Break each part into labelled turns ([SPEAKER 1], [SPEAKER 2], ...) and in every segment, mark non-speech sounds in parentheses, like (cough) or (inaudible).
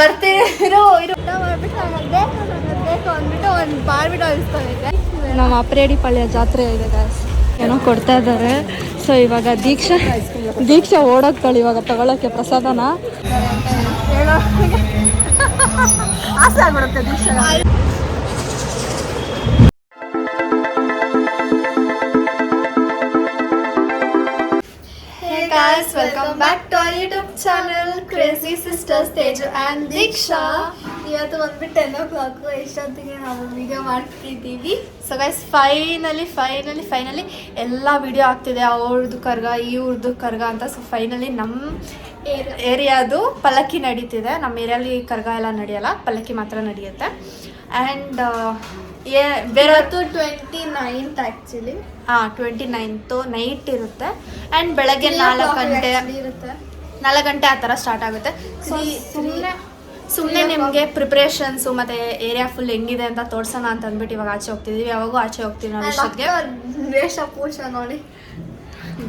[SPEAKER 1] ಬರ್ತೀವಿ. ಇರೋ ಇರು.
[SPEAKER 2] ಊಟ ಮಾಡ್ಬಿಟ್ಟು ನನಗೆ ಬೇಕು ನನಗೆ ಬೇಕು ಅಂದ್ಬಿಟ್ಟು ಒಂದು ಬಾಳ್ಬಿಟ್ಟು
[SPEAKER 1] ನಮ್ಮ ಅಪ್ರೇಡಿ ಪಾಳ್ಯ ಜಾತ್ರೆ ಇದೆ ಗಾಯ್ಸ್ ಏನೋ ಕೊಡ್ತಾ ಇದ್ದಾರೆ ಸೊ ಇವಾಗ ದೀಕ್ಷಾ ದೀಕ್ಷಾ ಓಡೋಗ್ತಾಳೆ ಇವಾಗ ತಗೊಳಕ್ಕೆ ಪ್ರಸಾದನ.
[SPEAKER 2] ಹೇಳೋ ಆಸೆ ಆಗ್ಬಿಡುತ್ತೆ ದೀಕ್ಷಾ.
[SPEAKER 1] Hey guys, YouTube channel Crazy Sisters Teju and Diksha.
[SPEAKER 2] ಇವತ್ತು ಬಂದ್ಬಿಟ್ಟು ಟೆನ್ ಓ ಕ್ಲಾಕು ಎಷ್ಟೊತ್ತಿಗೆ ನಾವು ವಿಡಿಯೋ ಮಾಡ್ತಿದ್ದೀವಿ.
[SPEAKER 1] So guys finally finally finally ಎಲ್ಲ ವಿಡಿಯೋ ಆಗ್ತಿದೆ. ಅವ್ರದ್ದು ಕರ್ಗ ಇವ್ರದ್ದು ಕರ್ಗ ಅಂತ. ಸೊ ಫೈನಲಿ ನಮ್ಮ ಏರಿಯಾದು ಪಲ್ಲಕ್ಕಿ ನಡೀತಿದೆ. ನಮ್ಮ ಏರಿಯಲ್ಲಿ ಕರ್ಗ ಎಲ್ಲ ನಡೆಯಲ್ಲ. ಪಲ್ಲಕ್ಕಿ ಮಾತ್ರ ನಡೆಯುತ್ತೆ. ಆ್ಯಂಡ್ ಏ ಬೇರೆ
[SPEAKER 2] ಟ್ವೆಂಟಿ ನೈನ್ತ್ ಆ್ಯಕ್ಚುಲಿ
[SPEAKER 1] ಹಾಂ ಟ್ವೆಂಟಿ ನೈನ್ತು ನೈಟ್ ಇರುತ್ತೆ. ಆ್ಯಂಡ್ ಬೆಳಗ್ಗೆ ನಾಲ್ಕು ಗಂಟೆ
[SPEAKER 2] ಇರುತ್ತೆ.
[SPEAKER 1] ನಾಲ್ಕು ಗಂಟೆ ಆ ಥರ ಸ್ಟಾರ್ಟ್ ಆಗುತ್ತೆ. ಸೊ ಸುಮ್ಮನೆ ಸುಮ್ಮನೆ ನಿಮಗೆ ಪ್ರಿಪ್ರೇಷನ್ಸು ಮತ್ತು ಏರಿಯಾ ಫುಲ್ ಹೆಂಗಿದೆ ಅಂತ ತೋರ್ಸೋಣ ಅಂತ ಅಂದ್ಬಿಟ್ಟು ಇವಾಗ ಆಚೆ ಹೋಗ್ತಿದ್ದೀವಿ ಯಾವಾಗೂ ಆಚೆ ಹೋಗ್ತೀವಿ ನಾವು ಇಷ್ಟೊತ್ತಿಗೆ.
[SPEAKER 2] ವೇಷ ಪೂಜ ನೋಡಿ.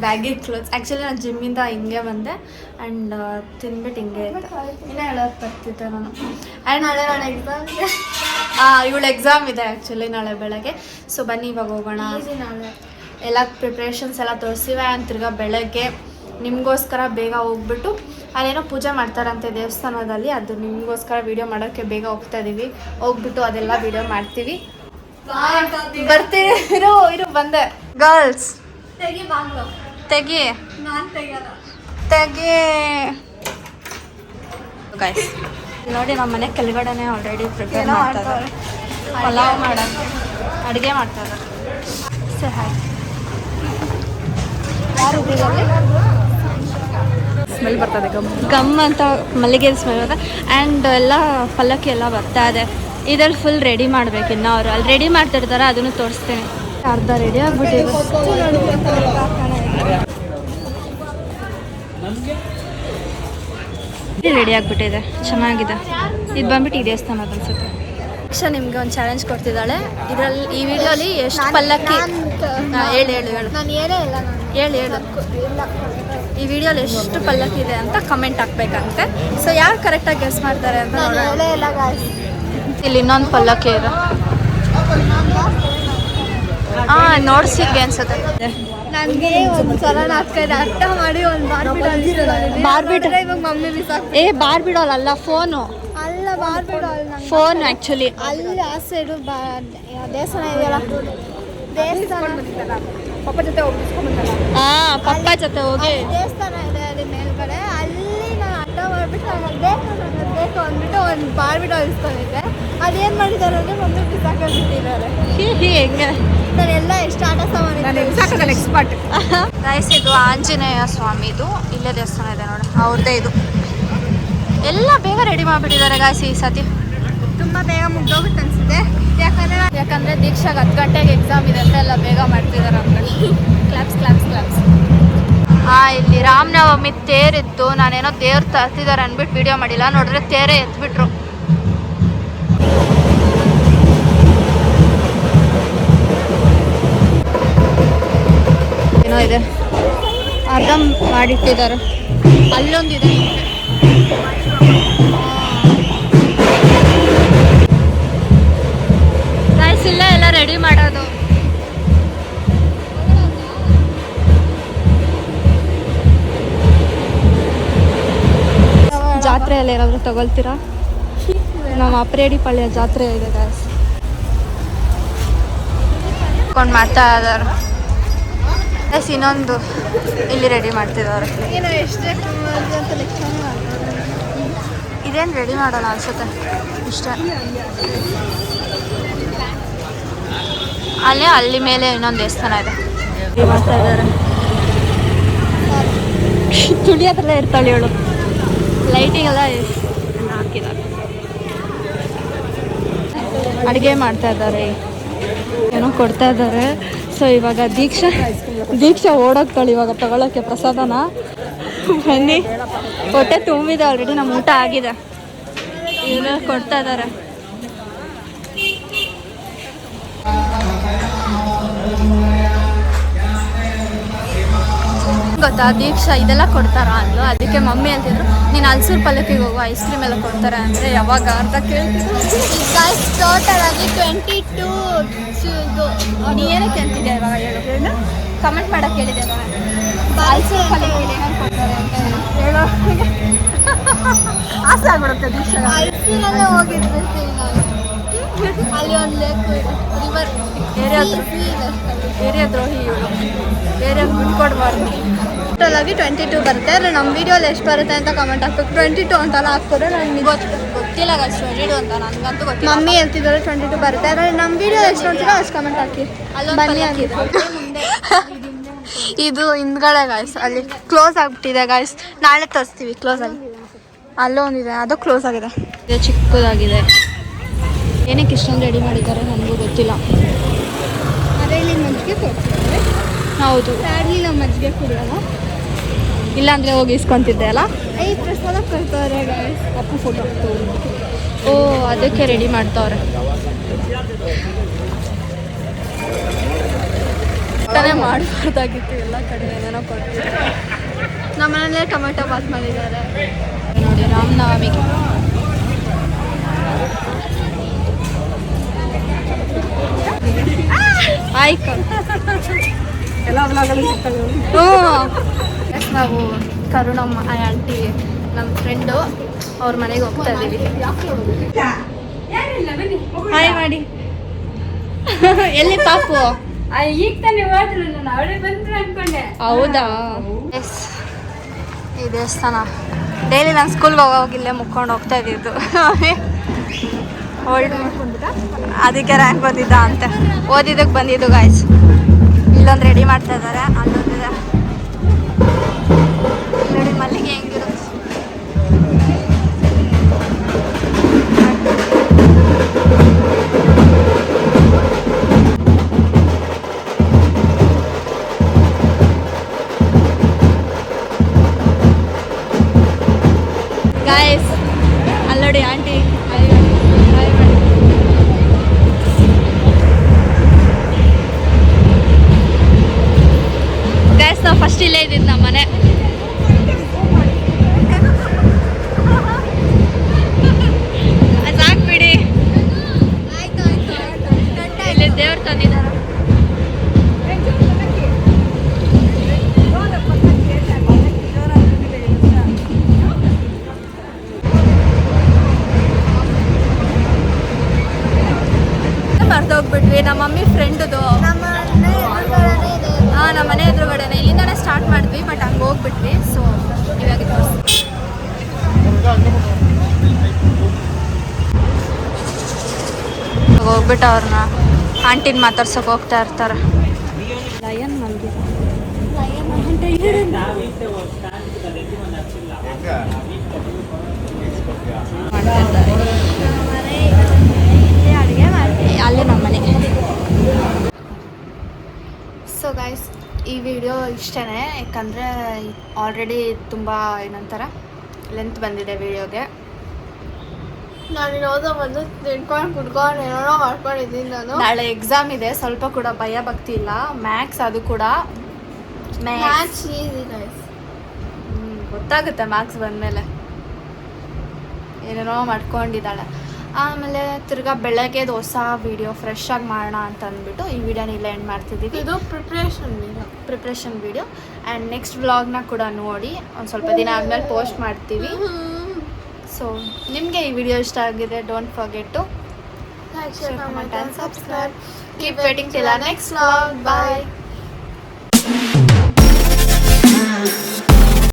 [SPEAKER 1] ಬ್ಯಾಗಿ ಕ್ಲೋತ್ಸ್ ಆ್ಯಕ್ಚುಲಿ ನಾನು ಜಿಮ್ಮಿಂದ ಹಿಂಗೆ ಬಂದೆ ಆ್ಯಂಡ್ ತಿನ್ಬಿಟ್ಟು ಹಿಂಗೆ ಇತ್ತು ಇನ್ನೂ ಹೇಳೋದು ಬರ್ತಿದ್ದೆ ನಾನು. ಆ್ಯಂಡ್
[SPEAKER 2] ನಾಳೆ ನಾಳೆ ಎಕ್ಸಾಮ್
[SPEAKER 1] ಇವಳು ಎಕ್ಸಾಮ್ ಇದೆ ಆ್ಯಕ್ಚುಲಿ ನಾಳೆ ಬೆಳಗ್ಗೆ. ಸೊ ಬನ್ನಿ ಇವಾಗ ಹೋಗೋಣ. ಎಲ್ಲ ಪ್ರಿಪ್ರೇಷನ್ಸ್ ಎಲ್ಲ ತೋರಿಸಿವೆ ಆ್ಯಂಡ್ ತಿರ್ಗಾ ಬೆಳಗ್ಗೆ ನಿಮಗೋಸ್ಕರ ಬೇಗ ಹೋಗ್ಬಿಟ್ಟು ಅಲ್ಲೇನೋ ಪೂಜೆ ಮಾಡ್ತಾರಂತೆ ದೇವಸ್ಥಾನದಲ್ಲಿ ಅದು ನಿಮಗೋಸ್ಕರ ವೀಡಿಯೋ ಮಾಡೋಕ್ಕೆ ಬೇಗ ಹೋಗ್ತಾ ಇದ್ದೀವಿ ಹೋಗ್ಬಿಟ್ಟು ಅದೆಲ್ಲ ವಿಡಿಯೋ ಮಾಡ್ತೀವಿ. ಬರ್ತೀವಿ. ಇರು ಇರು ಬಂದೆ. ಗರ್ಲ್ಸ್
[SPEAKER 2] ತೆಗಿ
[SPEAKER 1] ತೆಗಿ.
[SPEAKER 2] ನಾನು ತೆಗಿಯೋದ.
[SPEAKER 1] ತೆಗಿ. ಗೈಸ್ ನೋಡಿ ನಮ್ಮ ಮನೆ ಕೆಳಗಡೆನೆ ಆಲ್ರೆಡಿ ಪ್ರಿಪೇರ್
[SPEAKER 2] ಮಾಡ್ತಾರೆ.
[SPEAKER 1] ಪಲಾವ್ ಮಾಡೋಕ್ಕೆ ಅಡುಗೆ ಮಾಡ್ತಾರೆ ಸರಿ ಯಾರು
[SPEAKER 2] ಸ್ಮೆಲ್ ಬರ್ತದೆ ಗಮ್.
[SPEAKER 1] ಗಮ್ ಅಂತ ಮಲ್ಲಿಗೆ ಸ್ಮೆಲ್ ಬರ್ತದೆ. ಆ್ಯಂಡ್ ಎಲ್ಲ ಪಲ್ಲಕ್ಕಿ ಎಲ್ಲ ಬರ್ತಾ ಇದೆ. ಇದ್ರಲ್ಲಿ ಫುಲ್ ರೆಡಿ ಮಾಡ್ಬೇಕು ಇನ್ನು ಅವರು. ಅಲ್ಲಿ ರೆಡಿ ಮಾಡ್ತಿರ್ತಾರೆ ಅದನ್ನು ತೋರಿಸ್ತೀನಿ. ಅರ್ಧ ರೆಡಿ ಆಗ್ಬಿಟ್ಟಿದೆ. ರೆಡಿ ಆಗಿಬಿಟ್ಟಿದೆ. ಚೆನ್ನಾಗಿದೆ. ಇದು ಬಂದ್ಬಿಟ್ಟು ಈ ದೇವಸ್ಥಾನ ಅನ್ಸುತ್ತೆ. ಯಕ್ಷ ನಿಮ್ಗೆ ಒಂದು ಚಾಲೆಂಜ್ ಕೊಡ್ತಿದ್ದಾಳೆ. ಇದರಲ್ಲಿ ಈ ವಿಡಿಯೋಲಿ ಎಷ್ಟು ಪಲ್ಲಕ್ಕಿ ಹೇಳು ಹೇಳು ಹೇಳು.
[SPEAKER 2] ನಾನು ಏನೇ ಇಲ್ಲ ನಾನು.
[SPEAKER 1] ಹೇಳು ಹೇಳು.
[SPEAKER 2] ಇಲ್ಲ.
[SPEAKER 1] ಈ ವಿಡಿಯೋಲಿ ಎಷ್ಟು ಪಲ್ಲಕ್ ಇದೆ ಅಂತ ಕಮೆಂಟ್ ಹಾಕ್ಬೇಕಂತೆ. ಸೊ ಯಾರು ಕರೆಕ್ಟಾಗಿ ಗೆಸ್ ಮಾಡ್ತಾರೆ ಅಂತ
[SPEAKER 2] ಇಲ್ಲಿ
[SPEAKER 1] ಇನ್ನೊಂದು ಪಲ್ಲಕ್ಕಿ ಇದೆ. ಹಾಂ ನೋಡ್ಸಿದ್ವಿ ಅನ್ಸುತ್ತೆ.
[SPEAKER 2] ನನಗೆ ಒಂದು ಸಲ ನಾಲ್ಕೈದು ಅರ್ಥ ಮಾಡಿ ಒಂದು ಬಾರ್ಬಿಟ್
[SPEAKER 1] ಬಾರ್ಬಿಟ್?
[SPEAKER 2] ಇವಾಗ ಮಮ್ಮಿ ಬಿಸಾಕ್
[SPEAKER 1] ಏ ಬಾರ್ ಬಿಡೋಲ್ಲ ಅಲ್ಲ ಫೋನು
[SPEAKER 2] ಅಲ್ಲ ಬಾರ್ ಅಲ್ಲಿ ನಂಗೆ.
[SPEAKER 1] ಫೋನ್ ಆ್ಯಕ್ಚುಲಿ
[SPEAKER 2] ಅಲ್ಲಿ ಆ ಸೈಡು ಬಾ. ದೇವಸ್ಥಾನ ಇದೆಯಲ್ಲ? ದೇವಸ್ಥಾನ. ಪಪ್ಪ ಜೊತೆ ಹೋಗಿಸ್ಕೊಂಡ್ಬಂದಲ್ಲ
[SPEAKER 1] ಆ ಪಪ್ಪ ಜೊತೆ ಹೋಗಿ.
[SPEAKER 2] ದೇವಸ್ಥಾನ ಇದೆ ಅಲ್ಲಿ ಮೇಲ್ಗಡೆ. ಅಲ್ಲಿ ನಾನು ಅಡ್ಡ ಮಾಡ್ಬಿಟ್ಟು ನನಗೆ ಬೇಕು ನನಗೆ ಬೇಕು ಅಂದ್ಬಿಟ್ಟು ಒಂದು ಬಾರ್ಬಿಟ್ ಅಳಿಸ್ಕೊಂಡಿದ್ದೆ. ಅದೇನು ಮಾಡಿದ್ದಾರೆ ಅಂದರೆ ಒಂದು
[SPEAKER 1] ಹೀ ಹೆಂಗೆ?
[SPEAKER 2] ನಾನು ಎಲ್ಲ ಎಷ್ಟು ಆಟ ಸಾಮಾನು ಎಕ್ಸ್ಪರ್ಟ್.
[SPEAKER 1] ಗೈಸ್ ಇದು ಆಂಜನೇಯ ಸ್ವಾಮಿದು. ಇಲ್ಲೇ ದೇವಸ್ಥಾನ ಇದೆ ನೋಡಿ. ಅವ್ರದ್ದೇ ಇದು. ಎಲ್ಲ ಬೇಗ ರೆಡಿ ಮಾಡಿಬಿಟ್ಟಿದ್ದಾರೆ ಗಾಯ್ಸ್ ಈ ಸತಿ.
[SPEAKER 2] ತುಂಬ ಬೇಗ ಮುಗ್ದೋಗುತ್ತೆ ಅನಿಸುತ್ತೆ. ಯಾಕಂದರೆ
[SPEAKER 1] ಯಾಕಂದ್ರೆ ದೀಕ್ಷಾಗೆ ಹತ್ತು ಗಂಟೆಗೆ ಎಕ್ಸಾಮ್ ಇದೆ ಅಂತ ಎಲ್ಲ ಬೇಗ ಮಾಡ್ತಿದ್ದಾರೆ ಅಂದ್ಕೊಂಡು
[SPEAKER 2] ಕ್ಲಾಪ್ಸ್ ಕ್ಲಾಪ್ಸ್ ಕ್ಲಾಪ್ಸ್
[SPEAKER 1] ಆ, ಇಲ್ಲಿ ರಾಮನವಮಿ ತೇರಿತ್ತು ನಾನೇನೋ ದೇವ್ರು ತರ್ತಿದ್ದಾರೆ ಅಂದ್ಬಿಟ್ಟು ವಿಡಿಯೋ ಮಾಡಿಲ್ಲ. ನೋಡಿದ್ರೆ ತೇರೇ ಎತ್ಬಿಟ್ರು. ಏನೋ ಇದೆ. ಅರ್ಧ ಮಾಡಿಟ್ಟಿದ್ದಾರೆ. ಅಲ್ಲೊಂದಿದೆ. ತಗೊಳ್ತೀರಾ? ನಮ್ಮ ಅಪ್ರೇಡಿ ಪಾಳ್ಯ ಜಾತ್ರೆ ಇದೆ ಗಾಯ್ಸ್ ಕೊಂಡು ಮಾಡ್ತಾ ಇದ್ದಾರೆ ಎಸ್ ಇನ್ನೊಂದು ಇಲ್ಲಿ ರೆಡಿ ಮಾಡ್ತಿದ್ದಾರೆ. ಇದೇನು ರೆಡಿ ಮಾಡೋಣ ಅನ್ಸುತ್ತೆ. ಇಷ್ಟ. ಅಲ್ಲೇ ಅಲ್ಲಿ ಮೇಲೆ ಇನ್ನೊಂದು ದೇವಸ್ಥಾನ ಇದೆ. ಮಾಡ್ತಾ ಇದ್ದಾರೆ? ತುಳಿಯೋದ್ರಲ್ಲೇ ಇರ್ತಾಳೆ ಇವಳು. ಲೈಟಿಂಗ್ ಎಲ್ಲ ಅಡುಗೆ ಮಾಡ್ತಾ ಇದ್ದಾರೆ. ಏನೋ ಕೊಡ್ತಾ ಇದ್ದಾರೆ. ಸೊ ಇವಾಗ ದೀಕ್ಷಾ ದೀಕ್ಷಾ ಓಡೋಗ್ತಾಳೆ ಇವಾಗ ತಗೊಳಕ್ಕೆ ಪ್ರಸಾದನ. ಬನ್ನಿ. ಹೊಟ್ಟೆ ತುಂಬಿದೆ ಆಲ್ರೆಡಿ ನಮ್ಮ ಊಟ ಆಗಿದೆ. ಏನೋ ಕೊಡ್ತಾ ಇದ್ದಾರೆ. ಗೊತ್ತಾ? ದೀಕ್ಷಾ ಇದೆಲ್ಲ ಕೊಡ್ತಾರಾ ಅಂದ್ಲು. ಅದಕ್ಕೆ ಮಮ್ಮಿ ಅಂತಿದ್ರು ನೀನು ಹಲ್ಸೂರು ಪಲ್ಲಕ್ಕಿಗೆ ಹೋಗು ಐಸ್ ಕ್ರೀಮ್ ಎಲ್ಲ ಕೊಡ್ತಾರೆ ಅಂದರೆ ಯಾವಾಗ
[SPEAKER 2] ಗೈಸ್ ಟೋಟಲ್ ಆಗಿ ಟ್ವೆಂಟಿ ಟೂ
[SPEAKER 1] ನೀ ಏನಕ್ಕೆ ಅಂತಿದ್ದೆ ಇವಾಗ ಹೇಳೋದು ಕಮೆಂಟ್ ಮಾಡಕ್ಕೆ ಹೇಳಿದೆ
[SPEAKER 2] ಹಲ್ಸೂರು
[SPEAKER 1] ಪಲ್ಲಕ್ಕಿಗೆ ಏನೇನು ಕೊಡ್ತಾರೆ ಅಂತ ಹೇಳೋ. (laughs) ಆಸೆ ಆಗ್ಬಿಡುತ್ತೆ ದೀಕ್ಷಾ.
[SPEAKER 2] ಹಲ್ಸೂರಲ್ಲೇ ನಾವು ಅಲ್ಲಿ ಒಂದು ಲೇಕ್ ರಿವರ್
[SPEAKER 1] ಏರಿಯಾ ಏರಿಯಾ ದ್ರೋಹಿ ಇವಳು. ಏರಿಯಾಗೆ ಬಿಟ್ಕೊಡ್ಬಾರ್ದು
[SPEAKER 2] ಟೋಟಲ್ ಆಗಿ ಟ್ವೆಂಟಿ ಟೂ ಬರುತ್ತೆ ಆದರೆ ನಮ್ಮ ವಿಡಿಯೋಲಿ ಎಷ್ಟು ಬರುತ್ತೆ ಅಂತ ಕಮೆಂಟ್ ಹಾಕ್ಬೇಕು. ಟ್ವೆಂಟಿ ಟೂ ಅಂತೆಲ್ಲ ಹಾಕ್ತಾರೆ ನನಗೆ
[SPEAKER 1] ಗೊತ್ತು ಗೊತ್ತಿಲ್ಲ ಟ್ವೆಂಟಿ ಅಂತ. ನನಗಂತೂ ಗೊತ್ತಿಲ್ಲ.
[SPEAKER 2] ಮಮ್ಮಿ ಹೇಳ್ತಿದ್ದಾರೆ ಟ್ವೆಂಟಿ ಟೂ ಬರುತ್ತೆ ಆದರೆ ನಮ್ಮ ವಿಡಿಯೋ ಎಷ್ಟು ನೋಡ್ತೀರೋ ಅಷ್ಟು ಕಮೆಂಟ್ ಹಾಕಿ. ಬನ್ನಿ (laughs)
[SPEAKER 1] ಇದು
[SPEAKER 2] ಹಿಂದ್ಗಡೆ ಗಾಯ್ಸ್ ಅಲ್ಲಿ ಕ್ಲೋಸ್ ಆಗಿಬಿಟ್ಟಿದೆ ಗಾಯ್ಸ್ ನಾಳೆ ತರಿಸ್ತೀವಿ ಕ್ಲೋಸ್ ಆಗಿ. ಅಲ್ಲೊಂದಿದೆ ಅದು ಕ್ಲೋಸ್ ಆಗಿದೆ.
[SPEAKER 1] ಇದು ಚಿಕ್ಕದಾಗಿದೆ. ಏನಕ್ಕೆ ಇಷ್ಟೊಂದು ರೆಡಿ ಮಾಡಿದ್ದಾರೆ ನನಗೂ ಗೊತ್ತಿಲ್ಲ.
[SPEAKER 2] ಮನೆಯಲ್ಲಿ ಮಜ್ಜಿಗೆ ಕೊಡ್ತಿದ್ದಾರೆ
[SPEAKER 1] ಹೌದು.
[SPEAKER 2] ನಾವು ಮಜ್ಜಿಗೆ ಕುಡಿಯೋಲ್ಲ
[SPEAKER 1] ಇಲ್ಲಾಂದರೆ ಹೋಗಿ ಇಸ್ಕೊಂತಿದ್ದೆ ಅಲ್ಲ?
[SPEAKER 2] ಐ ಪ್ರಸಾದ ಕೊಡ್ತಾರೆ
[SPEAKER 1] ಅಪ್ಪು ಫೋಟೋ ಓ ಅದಕ್ಕೆ ರೆಡಿ ಮಾಡ್ತಾವ್ರೆ. ಊಟನೇ ಮಾಡಬಾರ್ದಾಗಿತ್ತು ಎಲ್ಲ ಕಡೆ ಏನೇನೋ ಕೊಡ್ತೀವಿ
[SPEAKER 2] ನಮ್ಮ ಮನೇಲೆ ಟೊಮೆಟೊ ಬಾತ್ ಮಾಡಿದ್ದಾರೆ.
[SPEAKER 1] ನೋಡಿ ರಾಮನವಮಿಗೆ. ಆಯ್ತು
[SPEAKER 3] ಎಲ್ಲ ಬ್ಲಾಗಲ್ಲಿ ಸಿಗ್ತವೆ
[SPEAKER 1] ನಾವು ಕರುಣಮ್ಮ ಆಂಟಿ ನಮ್ಮ ಫ್ರೆಂಡು ಅವ್ರ ಮನೆಗೆ ಹೋಗ್ತಾ ಇದ್ದೀವಿ ಹಾಯ್ ಮಾಡಿ ಎಲ್ಲಿ ಪಾಪು?
[SPEAKER 3] ಈಗ ತಾನೇ ಹೋದ್ರು ನಾನು ಅವಳೇ ಬಂದ್ರು ಅನ್ಕೊಂಡೆ.
[SPEAKER 1] ಹೌದಾ? ಎಸ್ ಈ ದೇವಸ್ಥಾನ. ಡೈಲಿ ನಾನು ಸ್ಕೂಲ್ಗೆ ಹೋಗೋಗಿಲ್ಲೇ ಇಲ್ಲೇ ಮುಕ್ಕೊಂಡು ಹೋಗ್ತಾ ಇದ್ದಿದ್ದು (laughs) ಅದಕ್ಕೆ ರ್ಯಾಂಕ್ ಬಂದಿದ್ದ ಅಂತ. ಓದಿದ್ದಕ್ಕೆ ಬಂದಿದ್ದು ಗಾಯ್ಸ್ ಇಲ್ಲೊಂದು ರೆಡಿ ಮಾಡ್ತಾ ಇದ್ದಾರೆ ಮರ್ತೋಗ್ಬಿಟ್ವಿ ನಮ್ಮ ಮಮ್ಮಿ ಫ್ರೆಂಡ್ದು ಹಾಂ ನಮ್ಮ ಮನೆ ಎದುರುಗಡೆನೆ. ಇಲ್ಲಿಂದಾನೆ ಸ್ಟಾರ್ಟ್ ಮಾಡಿದ್ವಿ ಬಟ್ ಹಂಗೆ ಹೋಗ್ಬಿಟ್ವಿ ಸೊ ಇವಾಗ ಹೋಗ್ಬಿಟ್ಟು ಅವ್ರನ್ನ ಆಂಟಿನ ಮಾತಾಡ್ಸೋಕೆ ಹೋಗ್ತಾ ಇರ್ತಾರೆ. ಲಯನ್ ಮಲ್ಗಿದೆ ಅಲ್ಲೇ ನಮ್ಮ ಮನೆ
[SPEAKER 2] ಸೊ ಗಾಯ್ಸ್ ಈ ವಿಡಿಯೋ ಇಷ್ಟೇ ಯಾಕಂದರೆ ಆಲ್ರೆಡಿ ತುಂಬ ಏನಂತಾರ ಲೆಂತ್ ಬಂದಿದೆ ವಿಡಿಯೋಗೆ. ನಾನು ತಿನ್ಕೊಂಡು ಕುಡ್ಕೊಂಡು ಏನೋ ಮಾಡ್ಕೊಂಡಿದ್ದೀನಿ ನಾನು.
[SPEAKER 1] ನಾಳೆ ಎಕ್ಸಾಮ್ ಇದೆ ಸ್ವಲ್ಪ ಕೂಡ ಭಯ ಭಕ್ತಿ ಇಲ್ಲ. ಮ್ಯಾಕ್ಸ್ ಅದು ಕೂಡ. ಮ್ಯಾಕ್ಸ್ ಗೊತ್ತಾಗುತ್ತೆ ಮ್ಯಾಕ್ಸ್ ಬಂದಮೇಲೆ. ಏನೇನೋ ಮಾಡ್ಕೊಂಡಿದ್ದಾಳೆ. ಆಮೇಲೆ ತಿರ್ಗಾ ಬೆಳಗ್ಗೆದು ಹೊಸ ವಿಡಿಯೋ ಫ್ರೆಶ್ ಆಗಿ ಮಾಡೋಣ ಅಂತ ಅಂದ್ಬಿಟ್ಟು ಈ ವಿಡಿಯೋನ ಇಲ್ಲ ಎಂಡ್ ಮಾಡ್ತಿದ್ದೀವಿ
[SPEAKER 2] ಇದು preparation
[SPEAKER 1] preparation video and next ವ್ಲಾಗ್ನ ಕೂಡ ನೋಡಿ ಒಂದು ಸ್ವಲ್ಪ ದಿನ ಆದಮೇಲೆ ಪೋಸ್ಟ್ ಮಾಡ್ತೀವಿ. ಸೊ ನಿಮಗೆ ಈ ವಿಡಿಯೋ ಇಷ್ಟ ಆಗಿದೆ don't forget to
[SPEAKER 2] share subscribe
[SPEAKER 1] keep waiting till next vlog bye